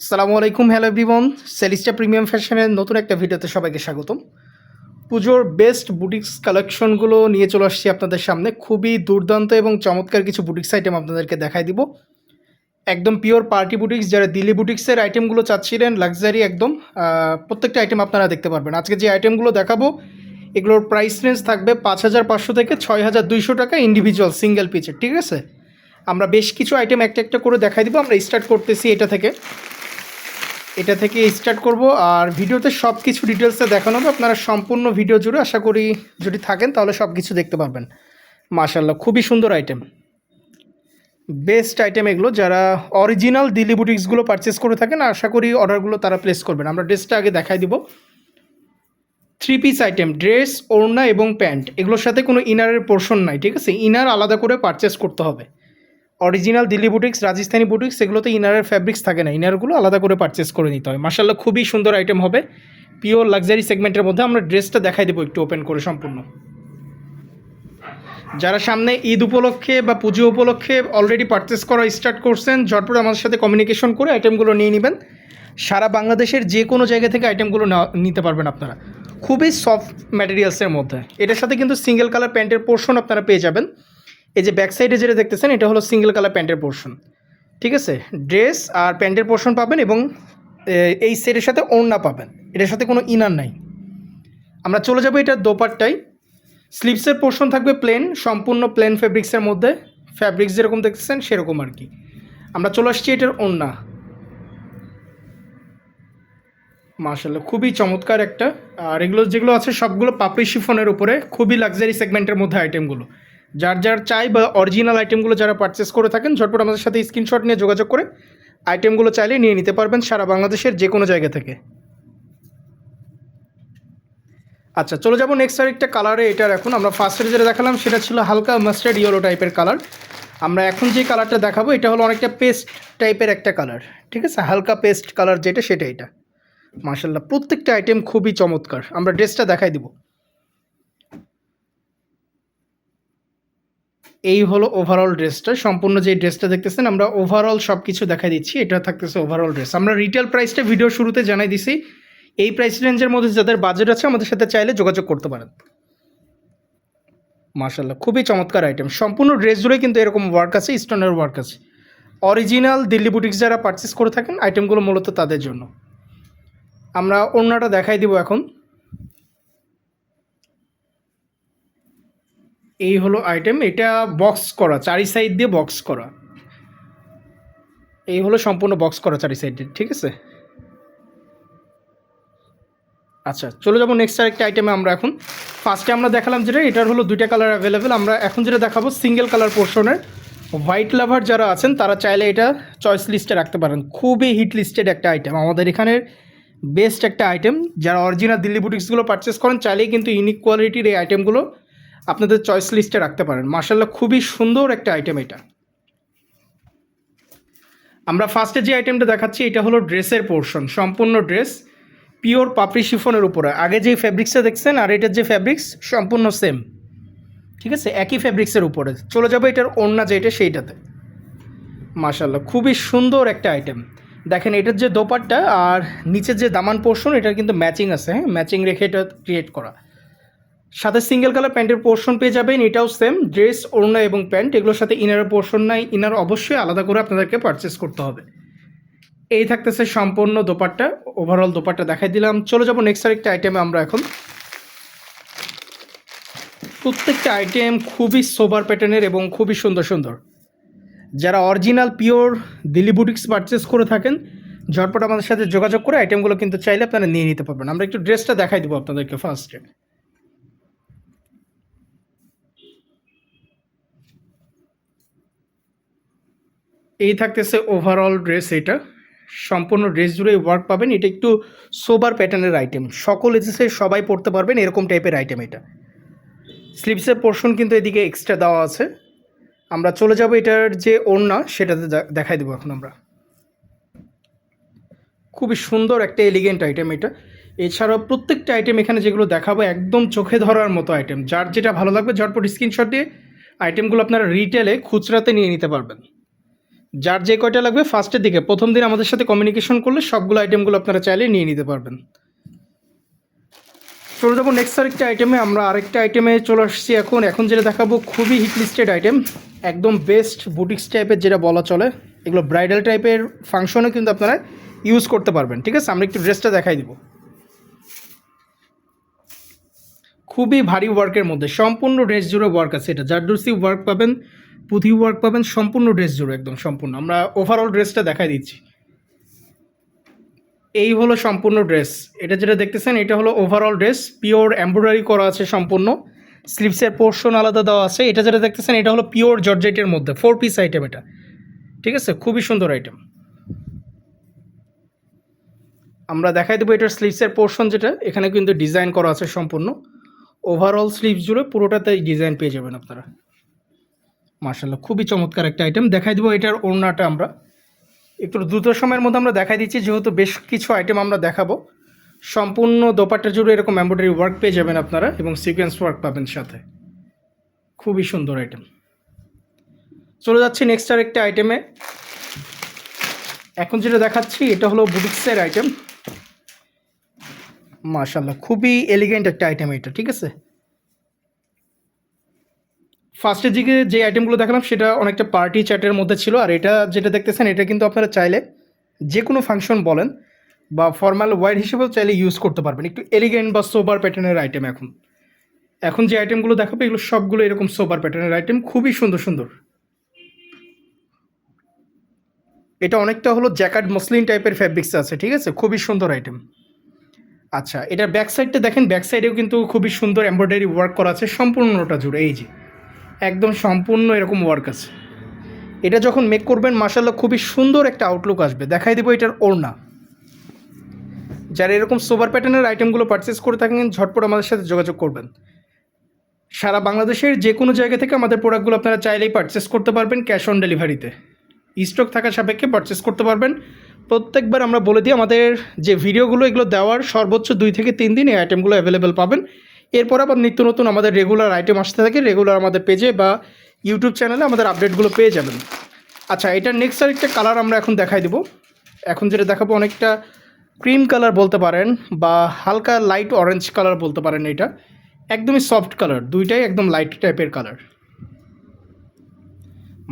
আসসালামু আলাইকুম hello everyone সেলিস্টা premium ফ্যাশনের নতুন একটা ভিডিওতে সবাইকে স্বাগতম। পুজোর বেস্ট বুটিক্স কালেকশনগুলো নিয়ে চলে আসছি আপনাদের সামনে। খুবই দুর্দান্ত এবং চমৎকার কিছু বুটিক্স আইটেম আপনাদেরকে দেখাই দিব। একদম পিওর পার্টি বুটিক্স যারা দিল্লি বুটিক্সের আইটেমগুলো চাচ্ছিলেন লাক্সারি একদম প্রত্যেকটা আইটেম আপনারা দেখতে পারবেন। আজকে যে আইটেমগুলো দেখাবো, এগুলোর প্রাইস রেঞ্জ থাকবে পাঁচ হাজার পাঁচশো থেকে ছয় হাজার দুইশো টাকা ইন্ডিভিজুয়াল সিঙ্গেল পিচের ঠিক আছে? আমরা বেশ কিছু আইটেম একটা একটা করে দেখাই দিব। আমরা স্টার্ট করতেছি এটা থেকে। এটা থেকে স্টার্ট করব। আর ভিডিওতে সব কিছু ডিটেলসে দেখানো হবে। আপনারা সম্পূর্ণ ভিডিও জুড়ে আশা করি যদি থাকেন, তাহলে সব কিছু দেখতে পারবেন। মাশাল্লাহ খুবই সুন্দর আইটেম বেস্ট আইটেম এগুলো যারা অরিজিনাল দিল্লি বুটিক্সগুলো পারচেস করে থাকেন, আশা করি অর্ডারগুলো তারা প্লেস করবেন। আমরা ড্রেসটা আগে দেখাই দিব। থ্রি পিস আইটেম ড্রেস ওড়না এবং প্যান্ট। এগুলোর সাথে কোনো ইনারের পোর্শন নাই, ঠিক আছে? ইনার আলাদা করে পারচেস করতে হবে। Original Delhi boutiques, Rajasthani boutiques, এগুলোতে ইনারের ফ্যাব্রিক্স থাকে না। ইনারগুলো আলাদা করে পারচেস করে নিতে হয়। মার্শাল্লাহ খুবই সুন্দর আইটেম হবে। পিওর লাক্সারি সেগমেন্টের মধ্যে আমরা ড্রেসটা দেখাই দেবো একটু ওপেন করে সম্পূর্ণ। যারা সামনে ঈদ উপলক্ষে বা পুজো উপলক্ষে অলরেডি পারচেস করা স্টার্ট করছেন, ঝটপট আমাদের সাথে কমিউনিকেশন করে আইটেমগুলো নিয়ে নেবেন। সারা বাংলাদেশের যে কোনো জায়গা থেকে আইটেমগুলো নিতে পারবেন আপনারা। খুবই সফট ম্যাটেরিয়ালসের মধ্যে। এটার সাথে কিন্তু সিঙ্গেল কালার প্যান্টের পোর্শন আপনারা পেয়ে যাবেন। এই যে ব্যাক সাইডে যেটা দেখতেছেন, এটা হলো সিঙ্গেল কালার প্যান্টের পোর্শন ঠিক আছে? ড্রেস আর প্যান্টের পোর্শন পাবেন এবং এই সেটের সাথে ওড়না পাবেন। এটার সাথে কোনো ইনার নাই। আমরা চলে যাব এটার দোপারটাই স্লিপসের পোর্শন থাকবে প্লেন সম্পূর্ণ প্লেন ফেব্রিক্সের মধ্যে। ফ্যাব্রিক্স যেরকম দেখতেছেন, সেরকম আর কি। আমরা চলে আসছি এটার ওড়না। মার্শাল্লাহ খুবই চমৎকার একটা। আর এগুলো যেগুলো আছে, সবগুলো পাপড়ি শিফনের উপরে। খুবই লাক্সারি সেগমেন্টের মধ্যে আইটেমগুলো যার যার চাই বা অরিজিনাল আইটেমগুলো যারা পারচেস করে থাকেন, ঝটপট আমাদের সাথে স্ক্রিনশট নিয়ে যোগাযোগ করে আইটেমগুলো চাইলে নিয়ে নিতে পারবেন সারা বাংলাদেশের যে কোনো জায়গা থেকে। আচ্ছা চলে যাব নেক্সট আরেকটা কালারে এটার এখন আমরা ফার্স্টে যেটা দেখালাম, সেটা ছিল হালকা মাস্টার্ড ইয়েলো টাইপের কালার আমরা এখন যে কালারটা দেখাবো, এটা হলো অনেকটা পেস্ট টাইপের একটা কালার ঠিক আছে? হালকা পেস্ট কালার যেটা, সেটা এটা। মার্শাল্লাহ প্রত্যেকটা আইটেম খুবই চমৎকার। আমরা ড্রেসটা দেখাই দিব। এই হলো ওভারঅল ড্রেসটা সম্পূর্ণ যে ড্রেসটা দেখতেছেন, আমরা ওভারঅল সব কিছু দেখাই দিচ্ছি। এটা থাকতেছে ওভারঅল ড্রেস আমরা রিটেল প্রাইসটা ভিডিও শুরুতে জানাই দিছি। এই প্রাইস রেঞ্জের মধ্যে যাদের বাজেট আছে, আমাদের সাথে চাইলে যোগাযোগ করতে পারেন। মার্শাল্লাহ খুবই চমৎকার আইটেম সম্পূর্ণ ড্রেস জুড়ে কিন্তু এরকম ওয়ার্ক আছে স্টোনের ওয়ার্ক আছে। অরিজিনাল দিল্লি বুটিক্স যারা পারচেস করে থাকেন আইটেমগুলো মূলত তাদের জন্য। আমরা অন্যটা দেখাই দিব এখন। এই হলো আইটেম এটা বক্স করা, চারি সাইড দিয়ে বক্স করা। এই হলো সম্পূর্ণ বক্স করা চারি সাইড দিয়ে, ঠিক আছে? আচ্ছা চলে যাব নেক্সট আরেকটা আইটেমে আমরা এখন। ফার্স্টে আমরা দেখালাম যেটা, এটার হলো দুইটা কালার অ্যাভেলেবেল আমরা এখন যেটা দেখাবো সিঙ্গেল কালার পোর্শনের হোয়াইট লাভার যারা আছেন, তারা চাইলে এটা চয়েস লিস্টে রাখতে পারেন। খুবই হিট লিস্টেড একটা আইটেম আমাদের এখানের বেস্ট একটা আইটেম যারা অরিজিনাল দিল্লি বুটিক্সগুলো পারচেস করেন, চাইলেই কিন্তু ইউনিক কোয়ালিটির এই আইটেমগুলো আপনাদের চয়েস লিস্টে রাখতে পারেন। মার্শাল্লাহ খুবই সুন্দর একটা আইটেম এটা। আমরা ফার্স্টে যে আইটেমটা দেখাচ্ছি, এটা হলো ড্রেসের পোর্শন সম্পূর্ণ ড্রেস পিওর পাপড়ি শিফনের উপরে। আগে যে ফ্যাব্রিক্সটা দেখছেন, আর এটার যে ফ্যাব্রিক্স সম্পূর্ণ সেম ঠিক আছে? একই ফ্যাব্রিক্সের উপরে। চলে যাবে এটার ওড়না যেটা সেইটাতে। মাশাল্লাহ খুবই সুন্দর একটা আইটেম দেখেন, এটার যে দোপাট্টা আর নিচের যে দামান পোর্শন এটার কিন্তু ম্যাচিং আছে হ্যাঁ? ম্যাচিং রেখে এটা ক্রিয়েট করা। সাথে সিঙ্গেল কালার প্যান্টের পোর্শন পেয়ে যাবেন, এটাও সেম ড্রেস ওড়না এবং প্যান্ট, এগুলোর সাথে ইনারের পোর্শন নাই ইনার অবশ্যই আলাদা করে আপনাদেরকে পারচেস করতে হবে। এই থাকতেছে সম্পূর্ণ দোপাট্টা ওভারঅল দোপাট্টা দেখাই দিলাম। চলে যাব নেক্সট আরেকটা আইটেমে আমরা এখন। প্রত্যেকটা আইটেম খুবই সোবার প্যাটার্নের এবং খুবই সুন্দর সুন্দর। যারা original pure Delhi boutiques purchase করে থাকেন, ঝটপট আমাদের সাথে যোগাযোগ করে আইটেমগুলো কিন্তু চাইলে আপনারা নিয়ে নিতে পারবেন। আমরা একটু ড্রেসটা দেখাই দেবো আপনাদেরকে ফার্স্টে এই থাকতেছে ওভারঅল ড্রেস এটা। সম্পূর্ণ ড্রেস জুড়ে ওয়ার্ক পাবেন। এটা একটু সোবার প্যাটার্নের আইটেম সকল এজেসে সবাই পড়তে পারবেন, এরকম টাইপের আইটেম এটা। স্লিপসের পোর্শন কিন্তু এদিকে এক্সট্রা দেওয়া আছে। আমরা চলে যাব এটার যে ওড়না, সেটাতে দেখাই দেবো এখন আমরা। খুবই সুন্দর একটা এলিগেন্ট আইটেম এটা। এছাড়াও প্রত্যেকটা আইটেম এখানে যেগুলো দেখাবো, একদম চোখে ধরার মতো আইটেম যার যেটা ভালো লাগবে, ঝটপট স্ক্রিনশট দিয়ে আইটেমগুলো আপনারা রিটেলে খুচরাতে নিয়ে নিতে পারবেন। যার যে কয়টা লাগবে ফার্স্টের দিকে, প্রথম দিন আমাদের সাথে কমিউনিকেশন করলে সবগুলো আইটেমগুলো আপনারা চাইলে নিয়ে নিতে পারবেন। চলে যাব নেক্সট আরেকটা আইটেমে আমরা আরেকটা আইটেমে চলে আসছি এখন। এখন যেটা দেখাবো, খুবই হিট লিস্টেড আইটেম একদম বেস্ট বুটিক্স টাইপের যেটা বলা চলে, এগুলো ব্রাইডাল টাইপের ফাংশনও কিন্তু আপনারা ইউজ করতে পারবেন, ঠিক আছে? আমরা একটু ড্রেসটা দেখাই দিব। খুবই ভারী ওয়ার্কের মধ্যে, সম্পূর্ণ ড্রেস জুড়ে ওয়ার্ক আছে এটা। জারদর্সি ওয়ার্ক পাবেন পুঁথি ওয়ার্ক পাবেন, সম্পূর্ণ ড্রেস জুড়ে একদম সম্পূর্ণ। আমরা ওভারঅল ড্রেসটা দেখাই দিচ্ছি। এই হলো সম্পূর্ণ ড্রেস এটা যেটা দেখতেছেন, এটা হলো ওভারঅল ড্রেস পিওর এমব্রয়ডারি করা আছে সম্পূর্ণ। স্লিভসের পোর্শন আলাদা দেওয়া আছে। এটা যেটা দেখতেছেন, এটা হলো পিওর জর্জেটের মধ্যে। ফোর পিস আইটেম এটা। ঠিক আছে? খুবই সুন্দর আইটেম আমরা দেখাই দেবো এটার স্লিভসের পোর্শন যেটা। এখানে কিন্তু ডিজাইন করা আছে সম্পূর্ণ। ওভারঅল স্লিভস জুড়ে পুরোটাতেই ডিজাইন পেয়ে যাবেন আপনারা। মার্শাল্লাহ খুবই চমৎকার একটা আইটেম দেখাই দেবো এটার ওড়নাটা আমরা। একটু দ্রুত সময়ের মধ্যে আমরা দেখাই দিচ্ছি, যেহেতু বেশ কিছু আইটেম আমরা দেখাবো। সম্পূর্ণ দোপাট্টা জুড়ে এরকম এমব্রয়ডারি ওয়ার্ক পেয়ে যাবেন আপনারা এবং সিকোয়েন্স ওয়ার্ক পাবেন সাথে। খুবই সুন্দর আইটেম চলে যাচ্ছি নেক্সট আর একটা আইটেমে এখন যেটা দেখাচ্ছি, এটা হলো বুটিক্সের আইটেম মাশাল্লাহ খুবই এলিগেন্ট একটা আইটেম এটা, ঠিক আছে? ফার্স্টের দিকে যে আইটেমগুলো দেখালাম, সেটা অনেকটা পার্টি চ্যাটের মধ্যে ছিল। আর এটা যেটা দেখতেছেন, এটা কিন্তু আপনারা চাইলে যে কোনো ফাংশন বলেন বা ফর্মাল ওয়াইড হিসেবেও চাইলে ইউজ করতে পারবেন। একটু এলিগেন্ট বা সোবার প্যাটার্নের আইটেম এখন। এখন যে আইটেমগুলো দেখাবো, এগুলো সবগুলো এরকম সোবার প্যাটার্নের আইটেম খুবই সুন্দর সুন্দর। এটা অনেকটা হলো জ্যাকার্ড মসলিন টাইপের ফ্যাব্রিক্স আছে, ঠিক আছে? খুবই সুন্দর আইটেম আচ্ছা এটার ব্যাক সাইডটা দেখেন ব্যাক সাইডেও কিন্তু খুবই সুন্দর এমব্রয়ডারি ওয়ার্ক করা আছে, সম্পূর্ণটা জুড়ে, এই যে। একদম সম্পূর্ণ এরকম ওয়ার্ক আছে। এটা যখন মেক করবেন মাসাল্লাহ খুবই সুন্দর একটা আউটলুক আসবে। দেখাই দেবো এটার ওড়না। যারা এরকম সোবার প্যাটার্নের আইটেমগুলো পারচেস করে থাকেন, ঝটপট আমাদের সাথে যোগাযোগ করবেন। সারা বাংলাদেশের যে কোনো জায়গা থেকে আমাদের প্রোডাক্টগুলো আপনারা চাইলেই পারচেস করতে পারবেন ক্যাশ অন ডেলিভারিতে স্টক থাকা সাপেক্ষে পারচেস করতে পারবেন। প্রত্যেকবার আমরা বলে দিই, আমাদের যে ভিডিওগুলো এগুলো দেওয়ার সর্বোচ্চ দুই থেকে তিন দিন এই আইটেমগুলো অ্যাভেলেবেল পাবেন। এরপর আবার নিত্য নতুন আমাদের রেগুলার আইটেম আসতে থাকে রেগুলার আমাদের পেজে বা ইউটিউব চ্যানেলে আমাদের আপডেটগুলো পেয়ে যাবেন। আচ্ছা এটার নেক্সট আরেকটা কালার আমরা এখন দেখাই দেবো। এখন যেটা দেখাবো অনেকটা ক্রিম কালার বলতে পারেন বা হালকা লাইট অরেঞ্জ কালার বলতে পারেন এটা। একদমই সফট কালার দুইটাই একদম লাইট টাইপের কালার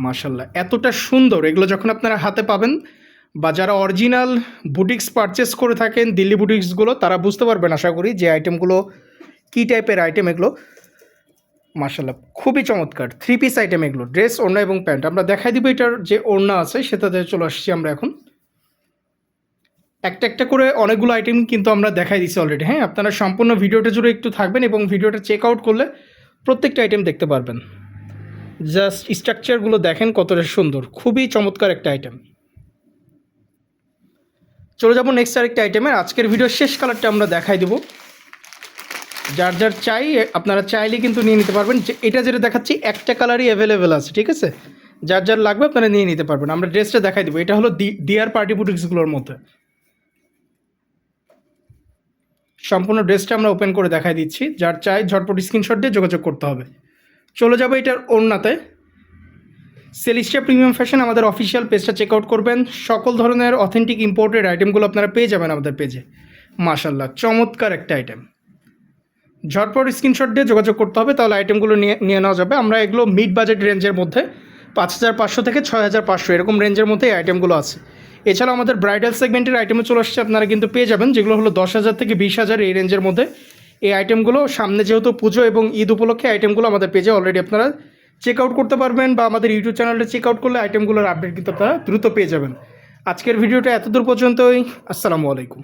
মার্শাল্লাহ এতটা সুন্দর। এগুলো যখন আপনারা হাতে পাবেন বা যারা অরিজিনাল বুটিক্স পারচেস করে থাকেন, দিল্লি বুটিক্সগুলো তারা বুঝতে পারবেন আশা করি যে আইটেমগুলো কী টাইপের আইটেম এগুলো? মার্শাল্লাহ খুবই চমৎকার। থ্রি পিস আইটেম এগুলো ড্রেস ওড়না এবং প্যান্ট। আমরা দেখাই দিব এটার যে ওড়না আছে সেটাতে চলে আসছি আমরা এখন। একটা একটা করে অনেকগুলো আইটেম কিন্তু আমরা দেখাই দিচ্ছি অলরেডি হ্যাঁ আপনারা সম্পূর্ণ ভিডিওটা জুড়ে একটু থাকবেন এবং ভিডিওটা চেক আউট করলে প্রত্যেকটা আইটেম দেখতে পারবেন। জাস্ট স্ট্রাকচারগুলো দেখেন কতটা সুন্দর, খুবই চমৎকার একটা আইটেম চলে যাব নেক্সট আরেকটা আইটেমের আজকের ভিডিওর শেষ কালারটা আমরা দেখাই দেবো। যার যার চাই আপনারা চাইলে কিন্তু নিয়ে নিতে পারবেন। যে, এটা যেটা দেখাচ্ছি, একটা কালারই অ্যাভেলেবেল আছে, ঠিক আছে? যার যার লাগবে আপনারা নিয়ে নিতে পারবেন। আমরা ড্রেসটা দেখাই দেবো। এটা হলো ডিয়ার পার্টি বুটিক্সগুলোর মধ্যে। সম্পূর্ণ ড্রেসটা আমরা ওপেন করে দেখাই দিচ্ছি। যার চাই, ঝটপট স্ক্রিনশট দিয়ে যোগাযোগ করতে হবে। চলে যাব এটার ওড়নাতে। সেলিস্টিয়া প্রিমিয়াম ফ্যাশন আমাদের অফিসিয়াল পেজটা চেক আউট করবেন। সকল ধরনের অথেন্টিক ইম্পোর্টেড আইটেমগুলো আপনারা পেয়ে যাবেন আমাদের পেজে মাশাল্লাহ চমৎকার একটা আইটেম ঝটপট স্ক্রিনশট দিয়ে যোগাযোগ করতে হবে, তাহলে আইটেমগুলো নিয়ে নিয়ে নেওয়া যাবে। আমরা এগুলো মিড বাজেট রেঞ্জের মধ্যে, পাঁচ হাজার পাঁচশো থেকে ছয় হাজার পাঁচশো, এরকম রেঞ্জের মধ্যে এই আইটেমগুলো আছে। এছাড়াও আমাদের ব্রাইডাল সেগমেন্টের আইটেমে চলে আসছে, আপনারা কিন্তু পেয়ে যাবেন, যেগুলো হলো দশ হাজার থেকে বিশ হাজার এই রেঞ্জের মধ্যে। এই আইটেমগুলো সামনে যেহেতু পুজো এবং ঈদ উপলক্ষে আইটেমগুলো আমাদের পেজে অলরেডি আপনারা চেক আউট করতে পারবেন, বা আমাদের ইউটিউব চ্যানেলটা চেক আউট করলে আইটেমগুলোর আপডেট কিন্তু আপনারা দ্রুত পেয়ে যাবেন। আজকের ভিডিওটা এতদূর পর্যন্তই, আসসালামু আলাইকুম।